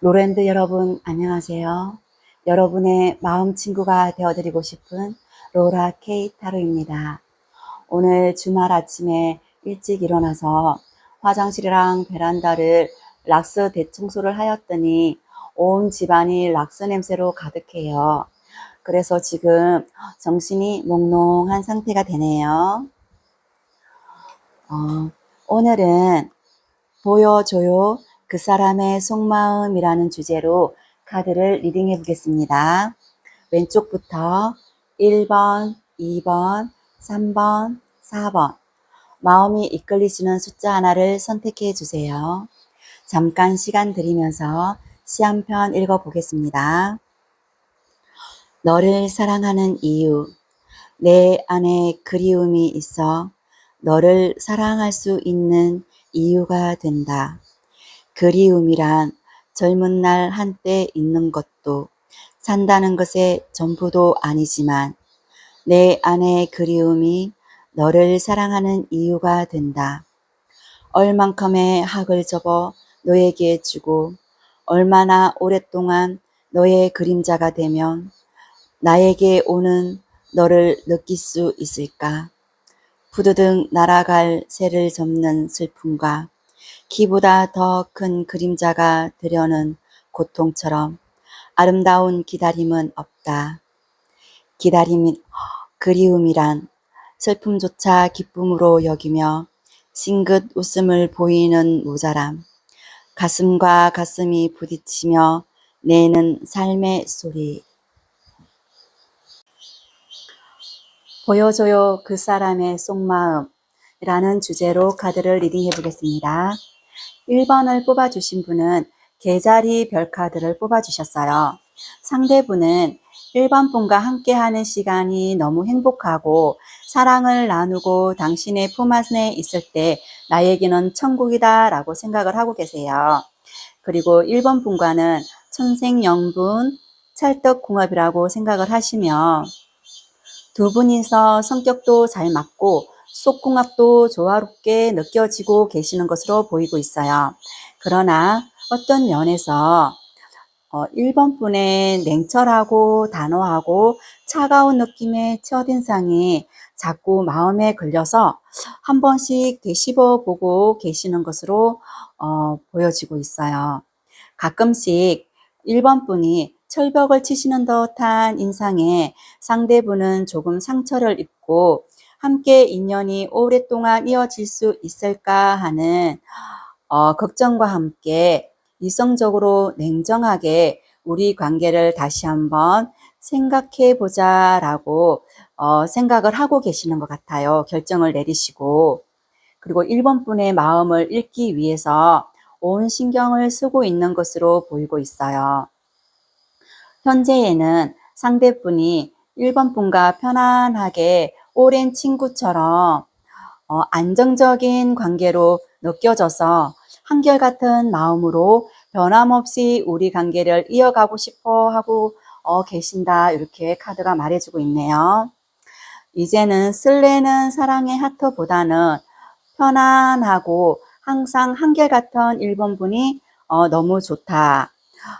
로랜드 여러분, 안녕하세요. 여러분의 마음 친구가 되어드리고 싶은 로라 케이타로입니다. 오늘 주말 아침에 일찍 일어나서 화장실이랑 베란다를 락스 대청소를 하였더니 온 집안이 락스 냄새로 가득해요. 그래서 지금 정신이 몽롱한 상태가 되네요. 어, 오늘은 보여줘요. 그 사람의 속마음이라는 주제로 카드를 리딩해 보겠습니다. 왼쪽부터 1번, 2번, 3번, 4번. 마음이 이끌리시는 숫자 하나를 선택해 주세요. 잠깐 시간 드리면서 시 한 편 읽어 보겠습니다. 너를 사랑하는 이유. 내 안에 그리움이 있어 너를 사랑할 수 있는 이유가 된다. 그리움이란 젊은 날 한때 있는 것도 산다는 것의 전부도 아니지만 내 안에 그리움이 너를 사랑하는 이유가 된다. 얼만큼의 학을 접어 너에게 주고 얼마나 오랫동안 너의 그림자가 되면 나에게 오는 너를 느낄 수 있을까? 부드득 날아갈 새를 접는 슬픔과 키보다 더 큰 그림자가 되려는 고통처럼 아름다운 기다림은 없다. 기다림이 그리움이란 슬픔조차 기쁨으로 여기며 싱긋 웃음을 보이는 모자람. 가슴과 가슴이 부딪히며 내는 삶의 소리. 보여줘요 그 사람의 속마음이라는 주제로 카드를 리딩해 보겠습니다. 1번을 뽑아주신 분은 계자리 별 카드를 뽑아주셨어요. 상대분은 1번 분과 함께하는 시간이 너무 행복하고 사랑을 나누고 당신의 품 안에 있을 때 나에게는 천국이다 라고 생각을 하고 계세요. 그리고 1번 분과는 천생연분 찰떡궁합이라고 생각을 하시며 두 분이서 성격도 잘 맞고 속궁합도 조화롭게 느껴지고 계시는 것으로 보이고 있어요. 그러나 어떤 면에서 어, 1번 분의 냉철하고 단호하고 차가운 느낌의 첫인상이 자꾸 마음에 걸려서 한 번씩 되씹어 보고 계시는 것으로 어, 보여지고 있어요. 가끔씩 1번 분이 철벽을 치시는 듯한 인상에 상대분은 조금 상처를 입고 함께 인연이 오랫동안 이어질 수 있을까 하는 어, 걱정과 함께 이성적으로 냉정하게 우리 관계를 다시 한번 생각해 보자 라고 어, 생각을 하고 계시는 것 같아요. 결정을 내리시고. 그리고 1번 분의 마음을 읽기 위해서 온 신경을 쓰고 있는 것으로 보이고 있어요. 현재에는 상대분이 1번 분과 편안하게 오랜 친구처럼 어, 안정적인 관계로 느껴져서 한결같은 마음으로 변함없이 우리 관계를 이어가고 싶어 하고 어, 계신다. 이렇게 카드가 말해주고 있네요. 이제는 설레는 사랑의 하트보다는 편안하고 항상 한결같은 1번 분이 어, 너무 좋다.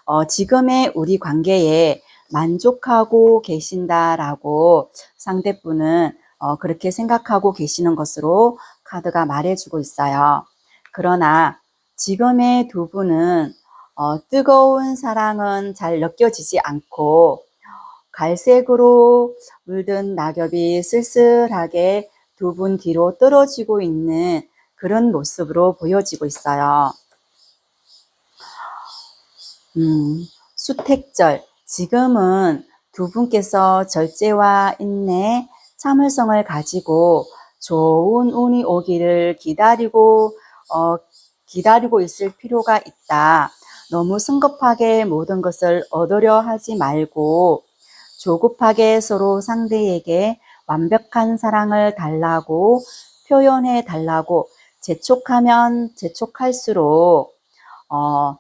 어, 지금의 우리 관계에 만족하고 계신다라고 상대분은 어, 그렇게 생각하고 계시는 것으로 카드가 말해주고 있어요. 그러나 지금의 두 분은 어, 뜨거운 사랑은 잘 느껴지지 않고 갈색으로 물든 낙엽이 쓸쓸하게 두 분 뒤로 떨어지고 있는 그런 모습으로 보여지고 있어요. 음, 수택절. 지금은 두 분께서 절제와 인내, 참을성을 가지고 좋은 운이 오기를 기다리고, 어, 기다리고 있을 필요가 있다. 너무 성급하게 모든 것을 얻으려 하지 말고 조급하게 서로 상대에게 완벽한 사랑을 달라고 표현해 달라고 재촉하면 재촉할수록 어,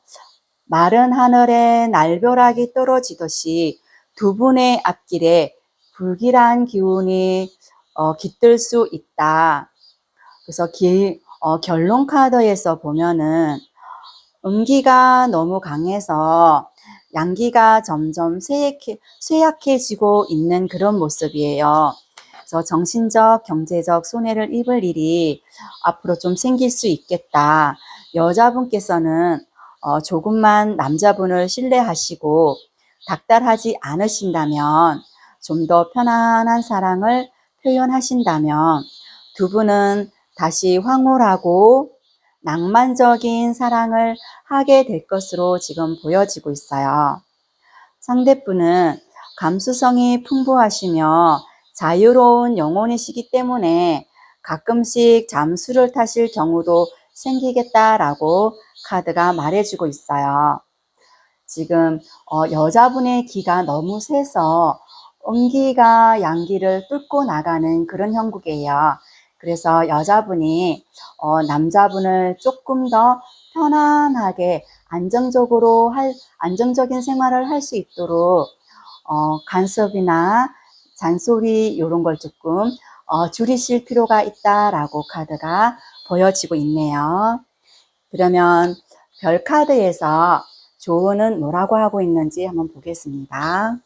마른 하늘에 날벼락이 떨어지듯이 두 분의 앞길에 불길한 기운이 어, 깃들 수 있다. 그래서 길, 어, 결론 카드에서 보면은 음기가 너무 강해서 양기가 점점 쇠약해, 쇠약해지고 있는 그런 모습이에요. 그래서 정신적, 경제적 손해를 입을 일이 앞으로 좀 생길 수 있겠다. 여자분께서는 어, 조금만 남자분을 신뢰하시고 닥달하지 않으신다면 좀 더 편안한 사랑을 표현하신다면 두 분은 다시 황홀하고 낭만적인 사랑을 하게 될 것으로 지금 보여지고 있어요. 상대분은 감수성이 풍부하시며 자유로운 영혼이시기 때문에 가끔씩 잠수를 타실 경우도 생기겠다라고 카드가 말해주고 있어요. 지금 어, 여자분의 기가 너무 세서 음기가 양기를 뚫고 나가는 그런 형국이에요. 그래서 여자분이 어, 남자분을 조금 더 편안하게 안정적으로 할 안정적인 생활을 할 수 있도록 어, 간섭이나 잔소리 이런 걸 조금 어, 줄이실 필요가 있다라고 카드가 보여지고 있네요. 그러면 별 카드에서 조언은 뭐라고 하고 있는지 한번 보겠습니다.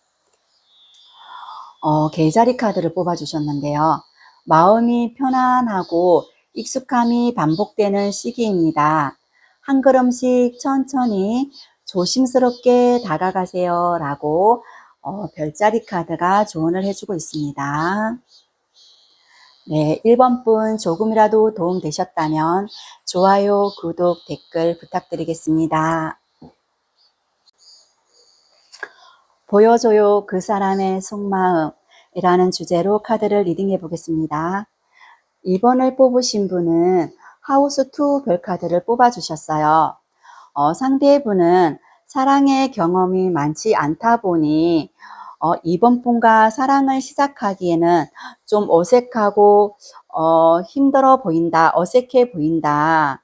어, 개자리 카드를 뽑아주셨는데요. 마음이 편안하고 익숙함이 반복되는 시기입니다. 한 걸음씩 천천히 조심스럽게 다가가세요. 라고 어, 별자리 카드가 조언을 해주고 있습니다. 네, 1번 분 조금이라도 도움 되셨다면 좋아요, 구독, 댓글 부탁드리겠습니다. 보여줘요 그 사람의 속마음이라는 주제로 카드를 리딩해 보겠습니다. 2번을 뽑으신 분은 하우스 2 별카드를 뽑아주셨어요. 어, 상대분은 사랑의 경험이 많지 않다 보니 어, 이번 분과 사랑을 시작하기에는 좀 어색하고 어, 힘들어 보인다, 어색해 보인다.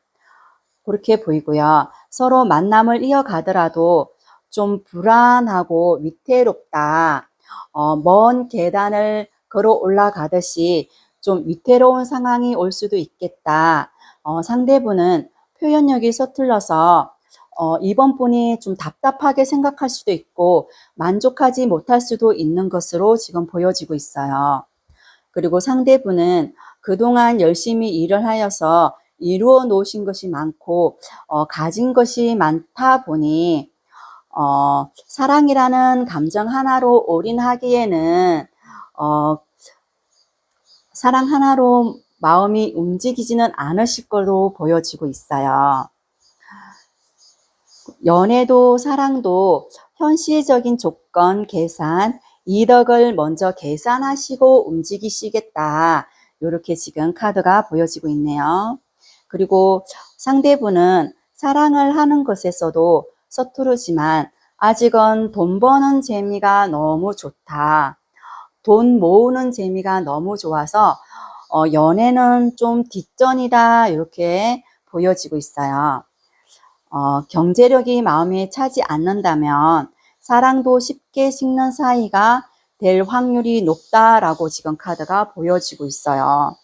그렇게 보이고요. 서로 만남을 이어가더라도 좀 불안하고 위태롭다. 어, 먼 계단을 걸어 올라가듯이 좀 위태로운 상황이 올 수도 있겠다. 어, 상대분은 표현력이 서툴러서 어, 이번 분이 좀 답답하게 생각할 수도 있고 만족하지 못할 수도 있는 것으로 지금 보여지고 있어요. 그리고 상대분은 그동안 열심히 일을 하여서 이루어 놓으신 것이 많고 어, 가진 것이 많다 보니 어, 사랑이라는 감정 하나로 올인하기에는 어, 사랑 하나로 마음이 움직이지는 않으실 거로 보여지고 있어요. 연애도 사랑도 현실적인 조건 계산, 이덕을 먼저 계산하시고 움직이시겠다. 이렇게 지금 카드가 보여지고 있네요. 그리고 상대분은 사랑을 하는 것에서도 서투르지만 아직은 돈 버는 재미가 너무 좋다. 돈 모으는 재미가 너무 좋아서 어, 연애는 좀 뒷전이다. 이렇게 보여지고 있어요. 어, 경제력이 마음에 차지 않는다면 사랑도 쉽게 식는 사이가 될 확률이 높다라고 지금 카드가 보여지고 있어요.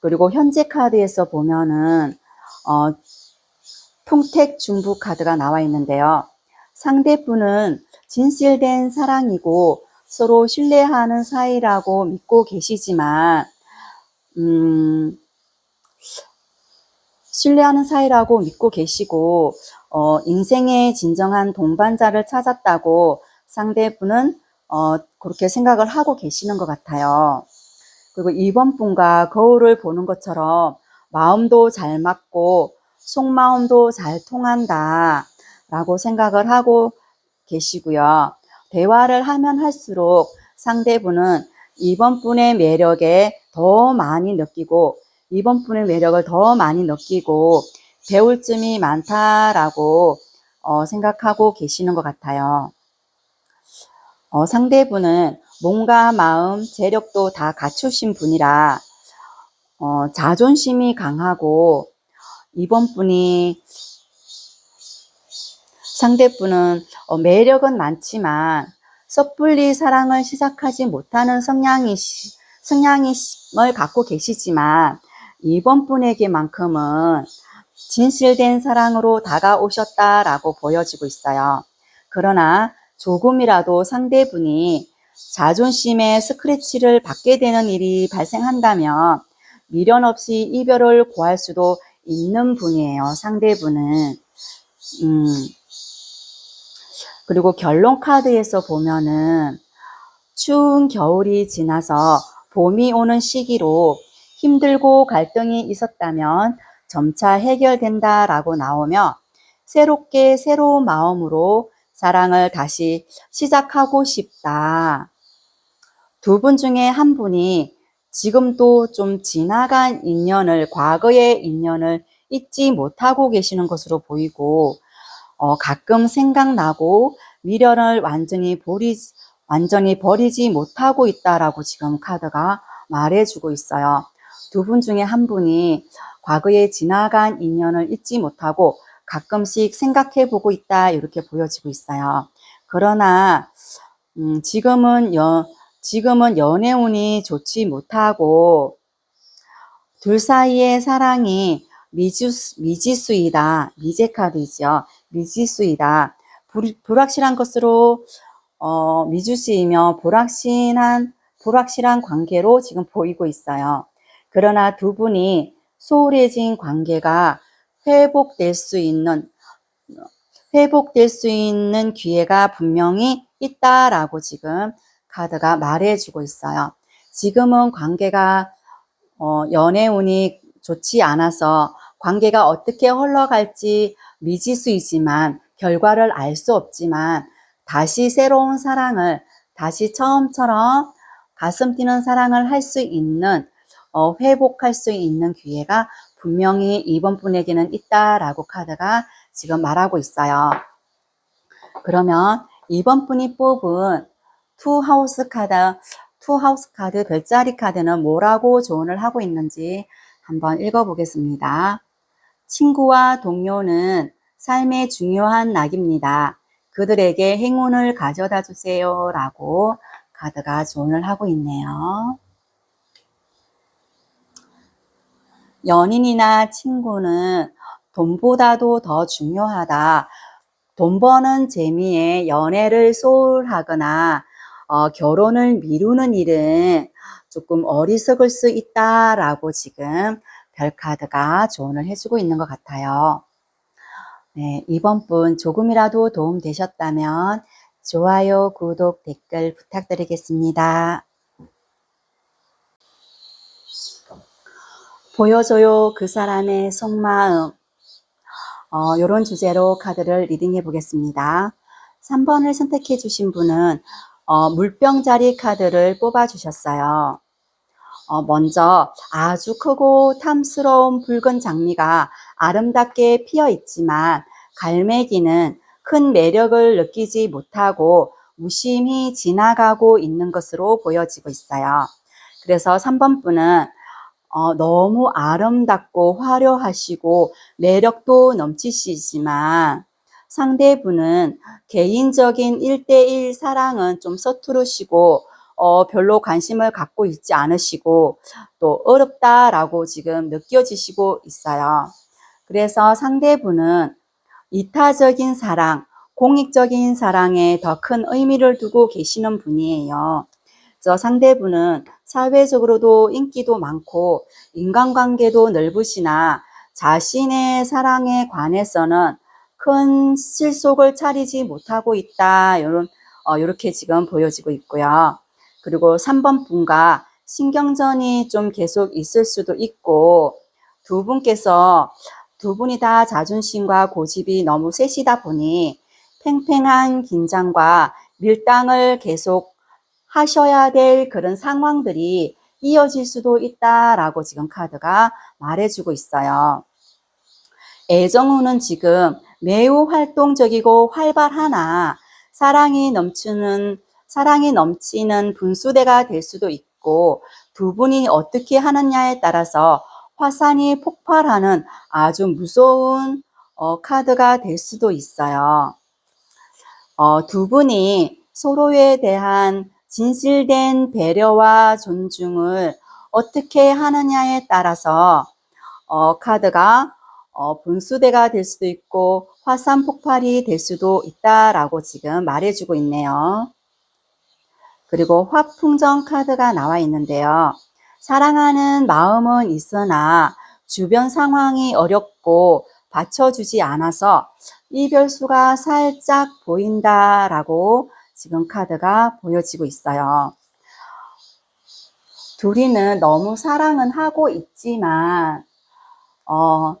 그리고 현재 카드에서 보면은 어, 통택 중부 카드가 나와 있는데요. 상대분은 진실된 사랑이고 서로 신뢰하는 사이라고 믿고 계시지만 음, 신뢰하는 사이라고 믿고 계시고 어, 인생의 진정한 동반자를 찾았다고 상대분은 어, 그렇게 생각을 하고 계시는 것 같아요. 그리고 이번 분과 거울을 보는 것처럼 마음도 잘 맞고 속마음도 잘 통한다 라고 생각을 하고 계시고요. 대화를 하면 할수록 상대분은 이번 분의 매력에 더 많이 느끼고 이번 분의 매력을 더 많이 느끼고 배울 점이 많다라고 어, 생각하고 계시는 것 같아요. 어, 상대분은 몸과 마음, 재력도 다 갖추신 분이라 어, 자존심이 강하고 이번 분이 상대분은 어, 매력은 많지만 섣불리 사랑을 시작하지 못하는 성향이 성향임을 갖고 계시지만 이번 분에게만큼은 진실된 사랑으로 다가오셨다라고 보여지고 있어요. 그러나 조금이라도 상대분이 자존심에 스크래치를 받게 되는 일이 발생한다면 미련 없이 이별을 고할 수도 있는 분이에요. 상대분은. 음. 그리고 결론 카드에서 보면은 추운 겨울이 지나서 봄이 오는 시기로 힘들고 갈등이 있었다면 점차 해결된다라고 나오며 새롭게 새로운 마음으로 사랑을 다시 시작하고 싶다. 두 분 중에 한 분이 지금도 좀 지나간 인연을, 과거의 인연을 잊지 못하고 계시는 것으로 보이고, 어, 가끔 생각나고 미련을 완전히 버리, 완전히 버리지 못하고 있다라고 지금 카드가 말해주고 있어요. 두 분 중에 한 분이 과거에 지나간 인연을 잊지 못하고 가끔씩 생각해 보고 있다 이렇게 보여지고 있어요. 그러나 음, 지금은 여, 지금은 연애운이 좋지 못하고 둘 사이의 사랑이 미주, 미지수이다. 미제 카드이죠. 미지수이다. 불, 불확실한 것으로 어, 미주시이며 불확실한 불확실한 관계로 지금 보이고 있어요. 그러나 두 분이 소홀해진 관계가 회복될 수 있는 회복될 수 있는 기회가 분명히 있다라고 지금 카드가 말해주고 있어요. 지금은 관계가 어, 연애운이 좋지 않아서 관계가 어떻게 흘러갈지 미지수이지만 결과를 알 수 없지만 다시 새로운 사랑을 다시 처음처럼 가슴 뛰는 사랑을 할 수 있는 어, 회복할 수 있는 기회가 분명히 이번 분에게는 있다라고 카드가 지금 말하고 있어요. 그러면 이번 분이 뽑은 투 하우스 카드, 투 하우스 카드 별자리 카드는 뭐라고 조언을 하고 있는지 한번 읽어보겠습니다. 친구와 동료는 삶의 중요한 낙입니다. 그들에게 행운을 가져다 주세요. 라고 카드가 조언을 하고 있네요. 연인이나 친구는 돈보다도 더 중요하다. 돈 버는 재미에 연애를 소홀하거나 어, 결혼을 미루는 일은 조금 어리석을 수 있다라고 지금 별카드가 조언을 해주고 있는 것 같아요. 네, 이번 분 조금이라도 도움 되셨다면 좋아요, 구독, 댓글 부탁드리겠습니다. 보여줘요 그 사람의 속마음 어, 이런 주제로 카드를 리딩해 보겠습니다. 3번을 선택해 주신 분은 어, 물병 자리 카드를 뽑아 주셨어요. 어, 먼저 아주 크고 탐스러운 붉은 장미가 아름답게 피어 있지만 갈매기는 큰 매력을 느끼지 못하고 무심히 지나가고 있는 것으로 보여지고 있어요. 그래서 3번 분은 어, 너무 아름답고 화려하시고 매력도 넘치시지만 상대분은 개인적인 1대1 사랑은 좀 서투르시고 어, 별로 관심을 갖고 있지 않으시고 또 어렵다라고 지금 느껴지시고 있어요. 그래서 상대분은 이타적인 사랑, 공익적인 사랑에 더 큰 의미를 두고 계시는 분이에요. 저 상대분은 사회적으로도 인기도 많고 인간관계도 넓으시나 자신의 사랑에 관해서는 큰 실속을 차리지 못하고 있다. 이런 어, 이렇게 지금 보여지고 있고요. 그리고 3번 분과 신경전이 좀 계속 있을 수도 있고 두 분께서 두 분이 다 자존심과 고집이 너무 세시다 보니 팽팽한 긴장과 밀당을 계속 하셔야 될 그런 상황들이 이어질 수도 있다라고 지금 카드가 말해주고 있어요. 애정우는 지금 매우 활동적이고 활발하나 사랑이 넘치는 사랑이 넘치는 분수대가 될 수도 있고 두 분이 어떻게 하느냐에 따라서 화산이 폭발하는 아주 무서운 어, 카드가 될 수도 있어요. 어, 두 분이 서로에 대한 진실된 배려와 존중을 어떻게 하느냐에 따라서 어, 카드가 어, 분수대가 될 수도 있고 화산 폭발이 될 수도 있다라고 지금 말해주고 있네요. 그리고 화풍정 카드가 나와 있는데요. 사랑하는 마음은 있으나 주변 상황이 어렵고 받쳐주지 않아서 이별수가 살짝 보인다라고 지금 카드가 보여지고 있어요. 둘이는 너무 사랑은 하고 있지만, 어,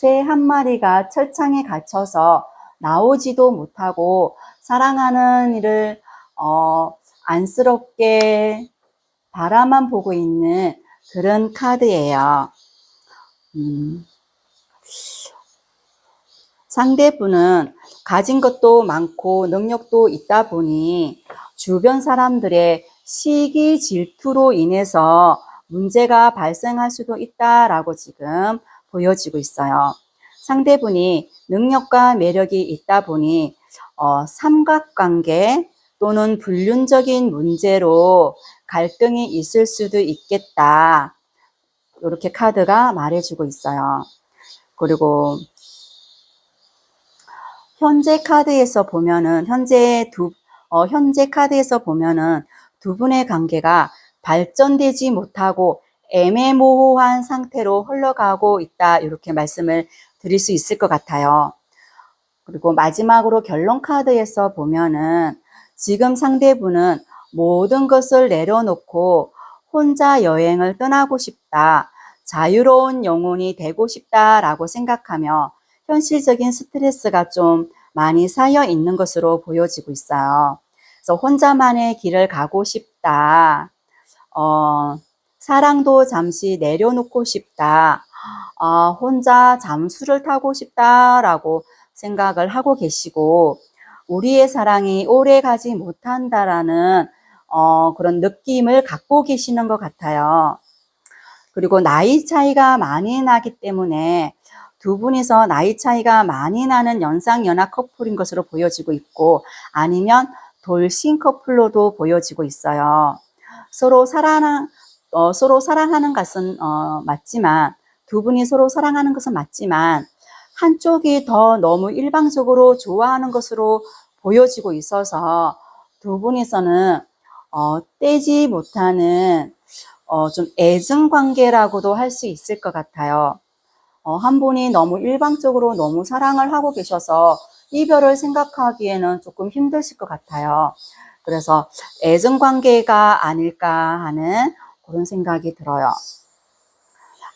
새 한 마리가 철창에 갇혀서 나오지도 못하고 사랑하는 이를, 어, 안쓰럽게 바라만 보고 있는 그런 카드예요. 음. 상대분은 가진 것도 많고 능력도 있다 보니 주변 사람들의 시기 질투로 인해서 문제가 발생할 수도 있다라고 지금 보여지고 있어요. 상대분이 능력과 매력이 있다 보니 어, 삼각관계 또는 불륜적인 문제로 갈등이 있을 수도 있겠다. 이렇게 카드가 말해주고 있어요. 그리고 현재 카드에서 보면은 현재 두 어, 현재 카드에서 보면은 두 분의 관계가 발전되지 못하고 애매모호한 상태로 흘러가고 있다 이렇게 말씀을 드릴 수 있을 것 같아요. 그리고 마지막으로 결론 카드에서 보면은 지금 상대분은 모든 것을 내려놓고 혼자 여행을 떠나고 싶다. 자유로운 영혼이 되고 싶다라고 생각하며 현실적인 스트레스가 좀 많이 쌓여 있는 것으로 보여지고 있어요. 그래서 혼자만의 길을 가고 싶다. 어, 사랑도 잠시 내려놓고 싶다. 어, 혼자 잠수를 타고 싶다라고 생각을 하고 계시고, 우리의 사랑이 오래 가지 못한다라는 어, 그런 느낌을 갖고 계시는 것 같아요. 그리고 나이 차이가 많이 나기 때문에 두 분이서 나이 차이가 많이 나는 연상 연하 커플인 것으로 보여지고 있고 아니면 돌싱 커플로도 보여지고 있어요. 서로 사랑, 어, 서로 사랑하는 것은 어, 맞지만 두 분이 서로 사랑하는 것은 맞지만 한쪽이 더 너무 일방적으로 좋아하는 것으로 보여지고 있어서 두 분이서는 어, 떼지 못하는 어, 좀 애증 관계라고도 할 수 있을 것 같아요. 어, 한 분이 너무 일방적으로 너무 사랑을 하고 계셔서 이별을 생각하기에는 조금 힘드실 것 같아요. 그래서 애증 관계가 아닐까 하는 그런 생각이 들어요.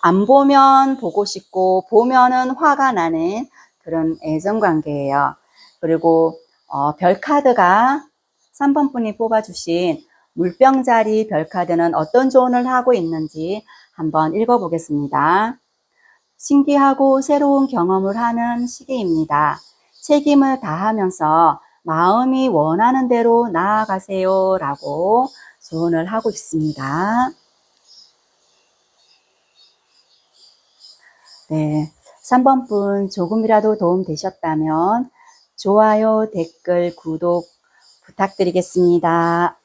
안 보면 보고 싶고 보면은 화가 나는 그런 애정 관계예요. 그리고 어, 별 카드가 3번 분이 뽑아주신 물병자리 별 카드는 어떤 조언을 하고 있는지 한번 읽어보겠습니다. 신기하고 새로운 경험을 하는 시기입니다. 책임을 다하면서 마음이 원하는 대로 나아가세요. 라고 조언을 하고 있습니다. 네. 3번 분 조금이라도 도움 되셨다면 좋아요, 댓글, 구독 부탁드리겠습니다.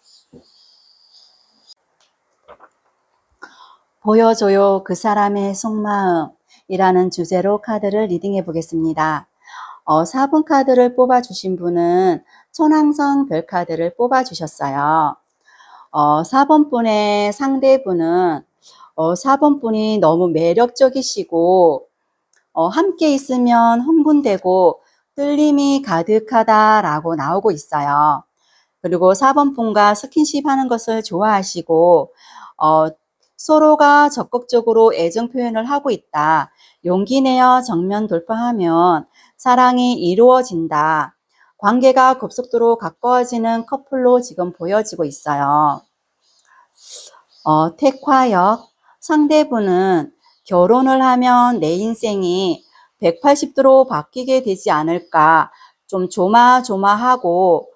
보여줘요 그 사람의 속마음이라는 주제로 카드를 리딩해 보겠습니다. 어, 4번 카드를 뽑아주신 분은 천왕성 별 카드를 뽑아주셨어요. 어, 4번 분의 상대분은 어, 4번 분이 너무 매력적이시고 어, 함께 있으면 흥분되고 뚫림이 가득하다라고 나오고 있어요. 그리고 4번 분과 스킨십 하는 것을 좋아하시고 어, 서로가 적극적으로 애정 표현을 하고 있다. 용기 내어 정면 돌파하면 사랑이 이루어진다. 관계가 급속도로 가까워지는 커플로 지금 보여지고 있어요. 어, 택화역 상대분은 결혼을 하면 내 인생이 180도로 바뀌게 되지 않을까 좀 조마조마하고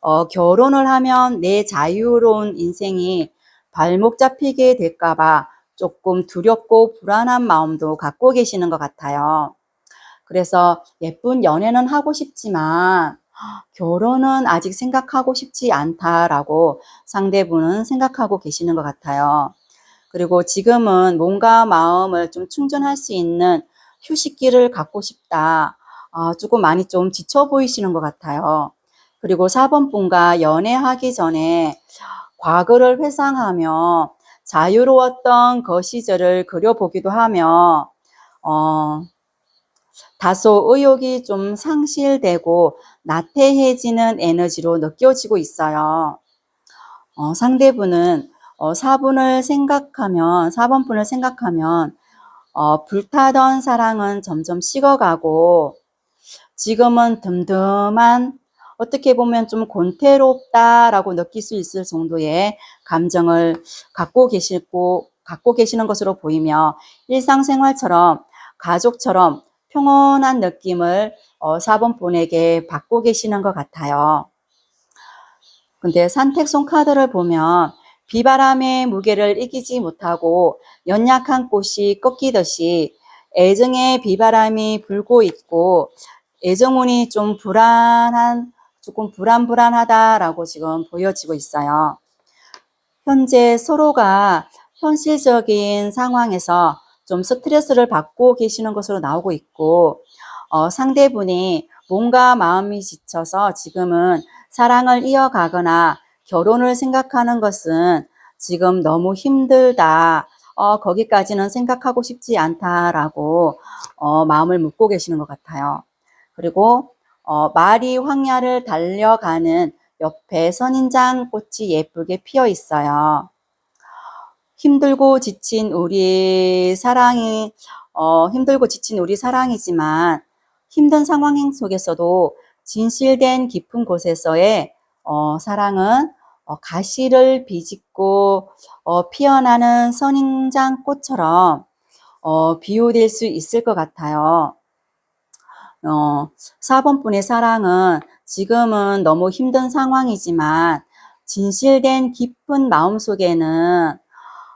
어, 결혼을 하면 내 자유로운 인생이 발목 잡히게 될까봐 조금 두렵고 불안한 마음도 갖고 계시는 것 같아요. 그래서 예쁜 연애는 하고 싶지만 결혼은 아직 생각하고 싶지 않다라고 상대분은 생각하고 계시는 것 같아요. 그리고 지금은 몸과 마음을 좀 충전할 수 있는 휴식기를 갖고 싶다. 아, 조금 많이 좀 지쳐 보이시는 것 같아요. 그리고 4번 분과 연애하기 전에 과거를 회상하며 자유로웠던 그 시절을 그려보기도 하며, 어, 다소 의욕이 좀 상실되고 나태해지는 에너지로 느껴지고 있어요. 어, 상대분은 어, 4분을 생각하면, 4번 분을 생각하면, 어, 불타던 사랑은 점점 식어가고, 지금은 듬듬한, 어떻게 보면 좀 곤태롭다라고 느낄 수 있을 정도의 감정을 갖고 계시고, 갖고 계시는 것으로 보이며, 일상생활처럼, 가족처럼 평온한 느낌을 어, 4번 분에게 받고 계시는 것 같아요. 근데 산택송 카드를 보면 비바람의 무게를 이기지 못하고 연약한 꽃이 꺾이듯이 애정의 비바람이 불고 있고 애정운이 좀 불안한 조금 불안불안하다라고 지금 보여지고 있어요. 현재 서로가 현실적인 상황에서 좀 스트레스를 받고 계시는 것으로 나오고 있고 어, 상대분이 몸과 마음이 지쳐서 지금은 사랑을 이어가거나 결혼을 생각하는 것은 지금 너무 힘들다. 어, 거기까지는 생각하고 싶지 않다라고 어, 마음을 묻고 계시는 것 같아요. 그리고 어, 말이 황야를 달려가는 옆에 선인장 꽃이 예쁘게 피어 있어요. 힘들고 지친 우리 사랑이 어, 힘들고 지친 우리 사랑이지만 힘든 상황 속에서도 진실된 깊은 곳에서의 어, 사랑은 어, 가시를 비집고 어, 피어나는 선인장 꽃처럼 어, 비유될 수 있을 것 같아요. 어, 4번 분의 사랑은 지금은 너무 힘든 상황이지만 진실된 깊은 마음 속에는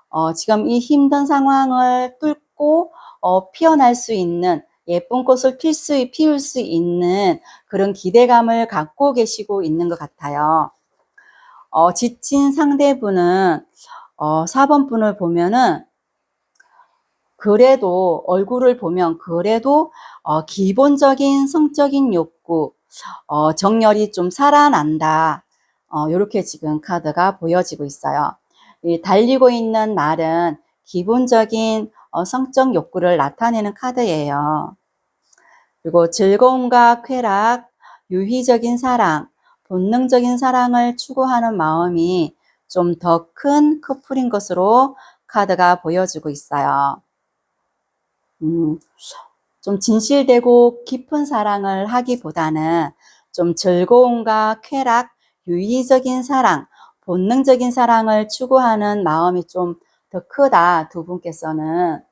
어, 지금 이 힘든 상황을 뚫고 어, 피어날 수 있는 예쁜 꽃을 필 수, 피울 수 있는 그런 기대감을 갖고 계시고 있는 것 같아요. 어, 지친 상대분은 어, 4번 분을 보면은 그래도 얼굴을 보면 그래도 어, 기본적인 성적인 욕구, 어, 정열이 좀 살아난다. 어, 이렇게 지금 카드가 보여지고 있어요. 이 달리고 있는 말은 기본적인 어, 성적 욕구를 나타내는 카드예요. 그리고 즐거움과 쾌락, 유희적인 사랑, 본능적인 사랑을 추구하는 마음이 좀 더 큰 커플인 것으로 카드가 보여주고 있어요. 음, 좀 진실되고 깊은 사랑을 하기보다는 좀 즐거움과 쾌락, 유의적인 사랑, 본능적인 사랑을 추구하는 마음이 좀 더 크다. 두 분께서는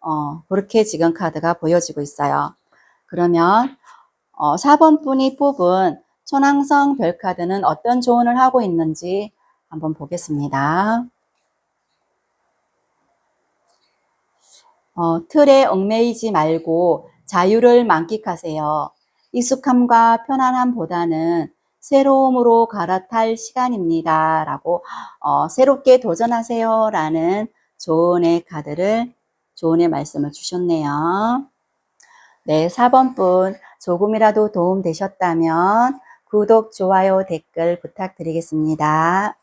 어, 그렇게 지금 카드가 보여지고 있어요. 그러면 어, 4번 분이 뽑은 천왕성 별카드는 어떤 조언을 하고 있는지 한번 보겠습니다. 어, 틀에 얽매이지 말고 자유를 만끽하세요. 익숙함과 편안함보다는 새로움으로 갈아탈 시간입니다. 라고 어, 새롭게 도전하세요. 라는 조언의 카드를 조언의 말씀을 주셨네요. 네, 4번 분 조금이라도 도움 되셨다면 구독, 좋아요, 댓글 부탁드리겠습니다.